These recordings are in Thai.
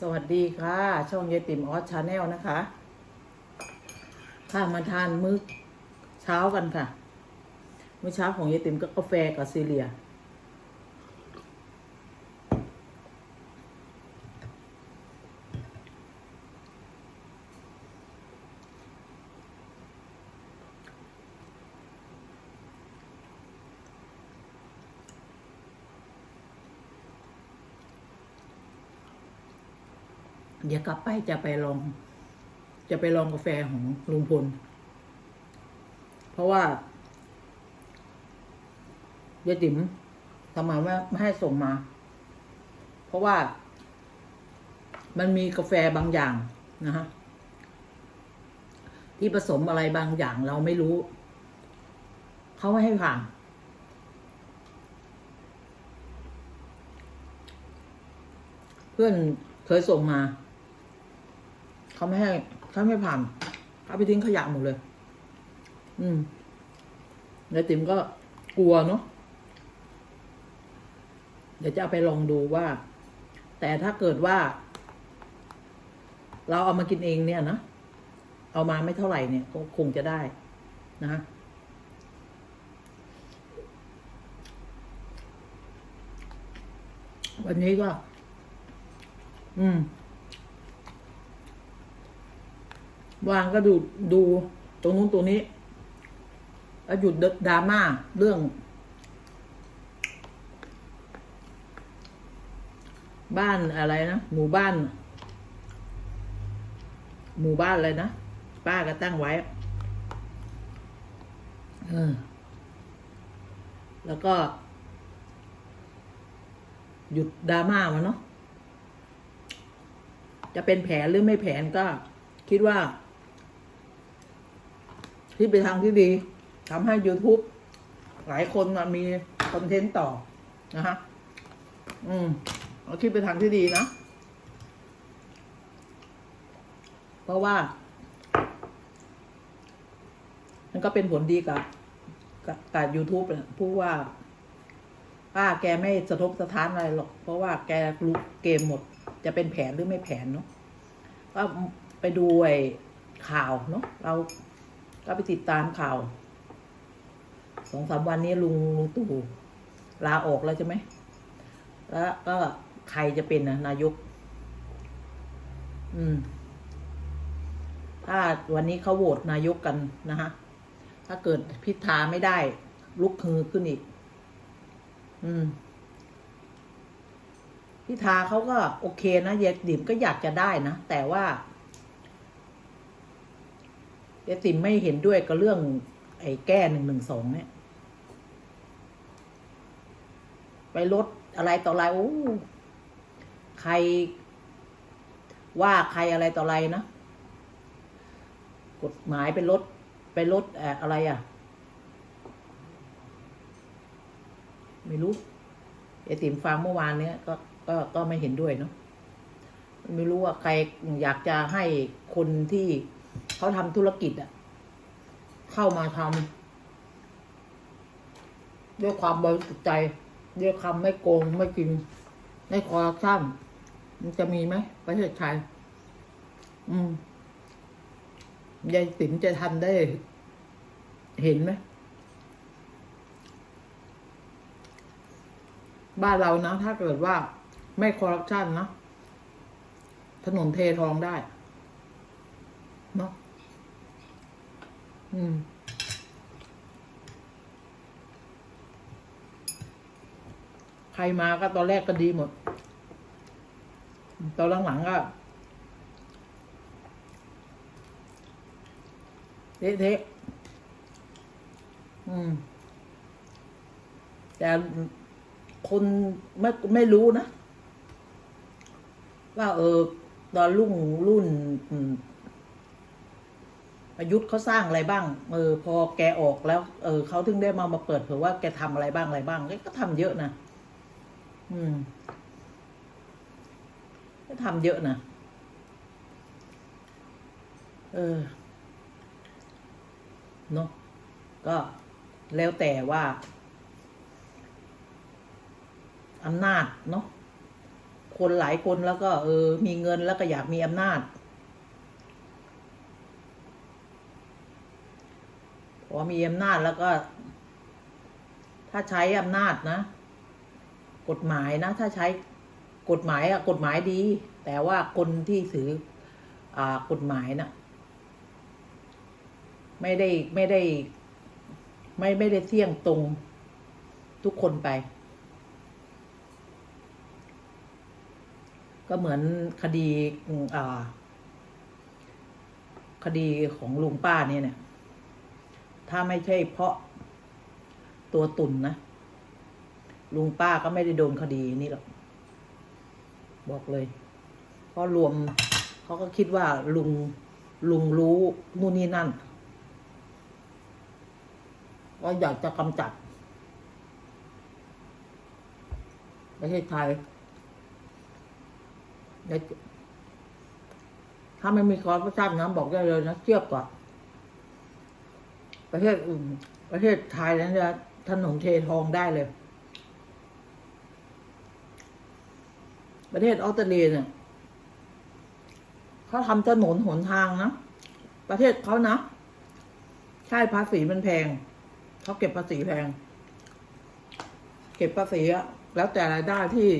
สวัสดีค่ะ ช่องเยติมออสชาแนลนะคะค่ะมาทานมื้อเช้ากันค่ะ มื้อเช้าของเยติมก็กาแฟกับซีเรีย เดี๋ยวกลับไปจะไปลอง จะไปลองกาแฟของลุงพล เพราะว่ายายติ๋มทำไมไม่ไม่ให้ส่งมา เพราะว่า มันมีกาแฟบางอย่างนะฮะที่ผสมอะไรบางอย่างเราไม่รู้ เขาไม่ให้ผ่านเพื่อนเคยส่งมา เขาไม่ให้เขาไม่ผ่านเขาไปทิ้งขยะหมดเลย อืมยายติ๋มก็กลัวเนาะเดี๋ยวจะเอาไปลองดูว่า แต่ถ้าเกิดว่า เราเอามากินเองเนี่ยนะเอามาไม่เท่าไหร่เนี่ยก็คงจะได้นะฮะวันนี้ก็ อืม วางก็ดูดูตรงนู้นตรงนี้ แล้วหยุดดราม่าเรื่อง บ้านอะไรนะหมู่บ้าน หมู่บ้านอะไรนะป้าก็ตั้งไว้เออแล้วก็ หยุดดราม่ามาเนาะจะเป็นแผนหรือไม่แผนก็คิดว่า ที่ไปทางที่ดีทำให้ YouTube หลายคนมามีคอนเทนต์ต่อนะฮะ อืมเราคิดไปทางที่ดีนะ เพราะว่า มันก็เป็นผลดีกับกับยูทูบนะผู้ว่า ป้าแกไม่สะทกสะท้านอะไรหรอก เพราะว่าแกรู้เกมหมด จะเป็นแผนหรือไม่แผนเนาะก็ไปดูไอ้ข่าวเนาะเรา ก็ไปติดตามข่าวสองสามวันนี้ลุงลุงตู่ลาออกแล้วใช่ไหม แล้วก็ใครจะเป็นนะนายก อืม ถ้าวันนี้เขาโหวตนายกกันนะฮะ ถ้าเกิดพิธาไม่ได้ ลุกฮือขึ้นอีก อืม พิธาเขาก็โอเคนะเยติมก็อยากจะได้นะ แต่ว่า เยติ๋มไม่เห็นด้วยกับเรื่อง ไอ้แก้หนึ่งหนึ่งสองเนี่ย ไปลดอะไรต่ออะไรโอ้ใคร ว่าใครอะไรต่ออะไรนะ กฎหมายไปลดไปลดอะไรอะ ไม่รู้ไอติ๋มฟังเมื่อวานเนี้ยก็ก็ก็ไม่เห็นด้วยเนาะไม่รู้ว่าใครอยากจะให้คนที่ เขาทำธุรกิจอะเข้ามาทำด้วยความบริสุทธิ์ใจด้วยคำไม่โกงไม่กินไม่คอร์รัปชันมันจะมีไหมประเทศไทยอืมยายติ๋มจะทำได้ เห็นไหมบ้านเรานะ ถ้าเกิดว่าไม่คอร์รัปชันนะถนนเททองได้เนาะ อืมใครมาก็ตอนแรกก็ดีหมด ตอนหลังๆก็เทะๆอืม แต่คนไม่ไม่รู้นะ ว่าเออ ตอนรุ่งรุ่น ประยุทธ์เขาสร้างอะไรบ้าง เออพอแกออกแล้ว เออเขาถึงได้มามาเปิดเผยว่าแกทำอะไรบ้างอะไรบ้าง ก็ทำเยอะนะ อืม ก็ทำเยอะนะ เออ เนาะ ก็แล้วแต่ว่าอำนาจเนาะ คนหลายคนแล้วก็ เออ มีเงินแล้วก็อยากมีอำนาจ พอมีอำนาจแล้วก็ ถ้าใช้อำนาจนะ กฎหมายนะ ถ้าใช้กฎหมายอะกฎหมายดี แต่ว่าคนที่ถืออ่ากฎหมายนะไม่ได้ไม่ได้ ไม่ไม่ได้เที่ยงตรงทุกคนไป ก็เหมือนคดีอ่าคดีของลุงป้าเนี่ยเนี่ย ถ้าไม่ใช่เพราะตัวตุนนะลุงป้าก็ไม่ได้โดนคดีนี้หรอกบอกเลยเพราะรวมเขาก็คิดว่าลุงลุงรู้นู่นนี่นั่นก็อยากจะกำจัดประเทศไทยถ้าไม่มีคอร์รัปชันนะบอกได้เลยนะเทียบกับ ประเทศอื่น ประเทศไทยนั้นจะถนนเททองได้เลย ประเทศออสเตรเลียเนี่ยเขาทำถนนหนทางนะ ประเทศเขานะ ใช่ภาษีมันแพง เขาเก็บภาษีแพง เก็บภาษีอะแล้วแต่รายได้ที่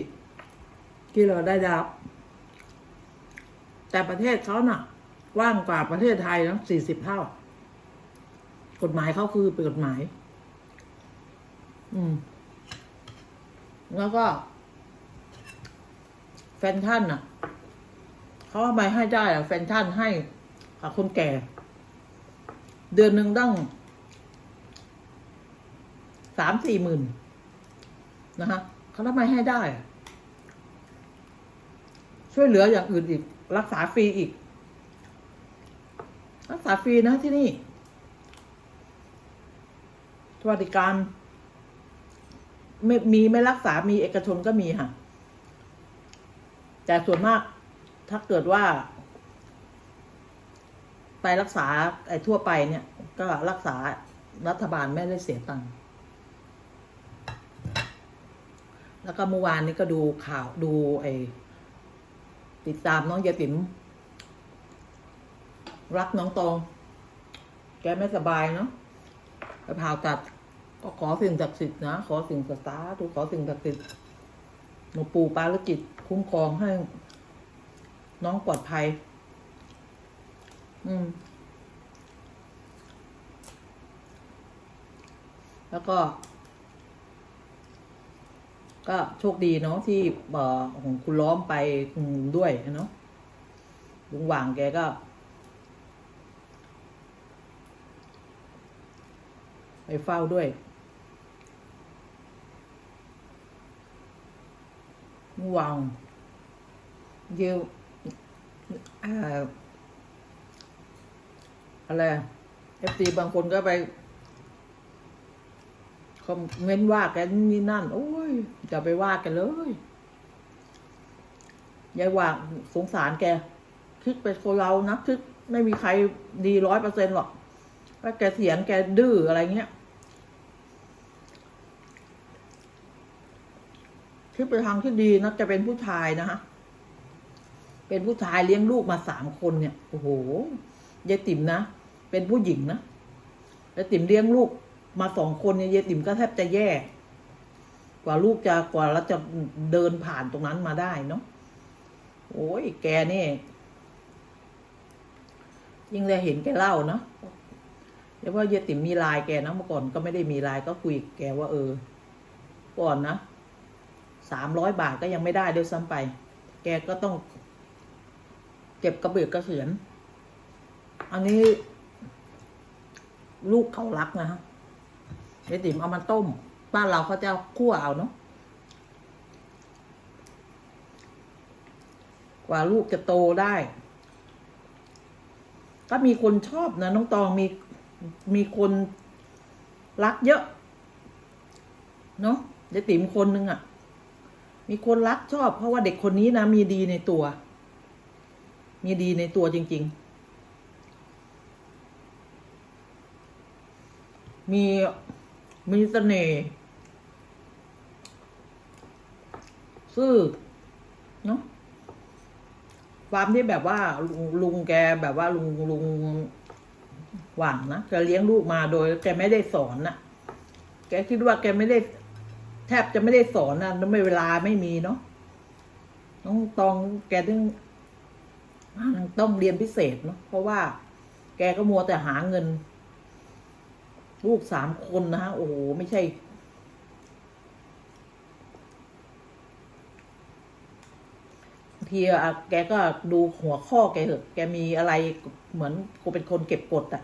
ที่เราได้รับ แต่ประเทศเขาน่ะกว้างกว่าประเทศไทยนะสี่สิบเท่า กฎหมายเขาคือเป็นกฎหมาย อืม แล้วก็ แฟนท่านน่ะเขาทำไมให้ได้อะแฟนท่านให้กับคนแก่ เดือนหนึ่งตั้งสามสี่หมื่นนะฮะเขาทำไมให้ได้ ช่วยเหลืออย่างอื่นอีก รักษาฟรีอีก รักษาฟรีนะที่นี่ วัสดิการไม่มีไม่รักษา มีเอกชนก็มีค่ะ แต่ส่วนมากถ้าเกิดว่าไปรักษาไอ้ทั่วไปเนี่ย ก็รักษารัฐบาลไม่ได้เสียตังค์ แล้วก็เมื่อวานนี้ก็ดูข่าวดูไอ้ติดตามน้องยายติ๋มรักน้องตอง แกไม่สบายเนาะไปผ่าตัด ก็ขอสิ่งศักดิ์สิทธิ์นะ ขอสิ่งศักดิ์สิทธิ์ทุกขอสิ่งศักดิ์สิทธิ์หลวงปู่ปาลกิจคุ้มครองให้ น้องปลอดภัย อืม แล้วก็ ก็โชคดีเนาะที่เอ่อของคุณล้อมไปด้วยเนาะลุงหว่างแกก็ไปเฝ้าด้วย ลุงหว่างเยวอ่าอะไรเอฟซีบางคนก็ไปคอมเมนต์ว่าแกนี่นั่น โอ้ยจะไปว่าแกันเลยยายว่างสงสารแกคิดเป็นคนเรานะคิดไม่มีใครดีร้อยเปอร์เซ็นหรอกว่าแกเถียงแกดื้ออะไรเงี้ย คิดไปทางที่ดีนะจะเป็นผู้ชายนะฮะ เป็นผู้ชายเลี้ยงลูกมาสามคนเนี่ย โอ้โหยายติ๋มนะ เป็นผู้หญิงนะยายติ๋มเลี้ยงลูกมาสองคนเนี่ยยายติ๋มก็แทบจะแย่กว่าลูกจะกว่าเราจะเดินผ่านตรงนั้นมาได้เนาะโอ้ยแกนี่ยิ่งได้เห็นแกเล่าเนาะเรียกว่ายายติ๋มมีลายแกนะเมื่อก่อนก็ไม่ได้มีลายก็คุยกแกว่าเออ ก่อนนะ สามร้อยบาทก็ยังไม่ได้ด้วยซ้ำไป แกก็ต้องเก็บกระเบียดกระเสือน อันนี้ ลูกเขารักนะฮะยายติ๋มเอามาต้ม บ้านเราเขาจะคั่วเอาเนาะกว่าลูกจะโตได้ ก็มีคนชอบนะน้องตองมีมีคนรักเยอะ เนาะยายติ๋มคนนึงอะ่ะ มีคนรักชอบ เพราะว่าเด็กคนนี้นะมีดีในตัว มีดีในตัวจริง ๆ มีมีเสน่ห์ซื่อเนาะความที่แบบว่าลุงลุงแกแบบว่าลุงลุงหว่างนะแกเลี้ยงลูกมาโดย แกไม่ได้สอนนะแกคิดว่าแกไม่ได้ แทบจะไม่ได้สอนนะไม่เวลาไม่มีเนาะน้องตองแกต้องต้องเรียนพิเศษเนาะเพราะว่า แกก็มัวแต่หาเงิน ลูกสามคนนะฮะโอ้โหไม่ใช่ ทีอะแกก็ดูหัวข้อแกเถอะ แกมีอะไรเหมือนกูเป็นคนเก็บกดอะ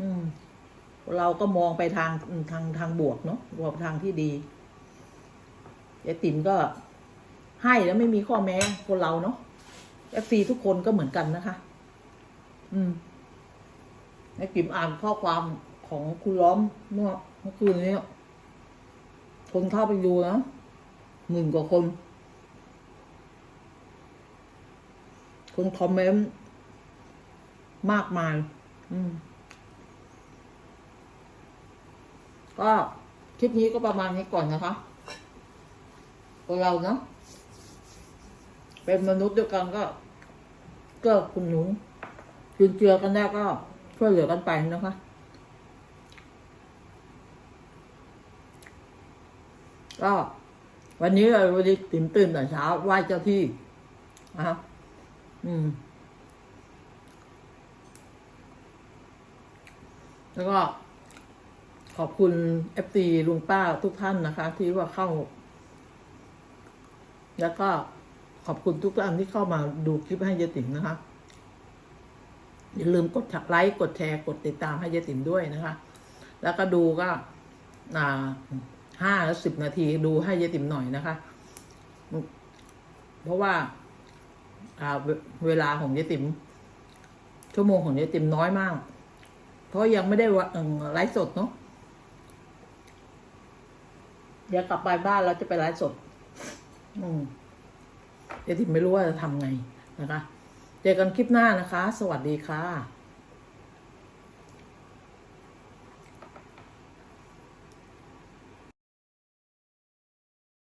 อืม เราก็มองไปทางทางทางบวกเนาะบวกทางที่ดียายติ๋มก็ให้แล้วไม่มีข้อแม้คนเราเนาะเอฟซีทุกคนก็เหมือนกันนะคะ อืมยายติ๋มอ่านข้อความของคุณล้อมเมื่อเมื่อคืนนี้คนเข้าไปดูนะหมื่นกว่าคน คนคอมเมนต์มากมาย อืม ก็คลิปนี้ก็ประมาณนี้ก่อนนะคะคนเราเนาะเป็นมนุษย์ด้วยกันก็ก็คุณหนูจุนเจือกันได้ก็ช่วยเหลือกันไปนะคะก็วันนี้เราวันนี้ตื่นตื่นแต่เช้าไหว้เจ้าที่นะครับอืม แล้วก็ ขอบคุณเอฟซีลุงป้าทุกท่านนะคะ ที่ว่าเข้า แล้วก็ขอบคุณทุกท่านที่เข้ามาดูคลิปให้ยายติ๋มนะคะ อย่าลืมกดไลค์กดแชร์กดติดตามให้ยายติ๋มด้วยนะคะ แล้วก็ดูก็อ่าห้าและสิบนาทีดูให้ยายติ๋มหน่อยนะคะ เพราะว่าเวลาของยายติ๋มชั่วโมงของยายติ๋มน้อยมาก เพราะยังไม่ได้ไลฟ์สดเนาะ เดี๋ยวกลับไปบ้านเราจะไปไลฟ์สดอืมยายติ๋มไม่รู้ว่าจะทำไงนะคะ เจอกันคลิปหน้านะคะ สวัสดีค่ะ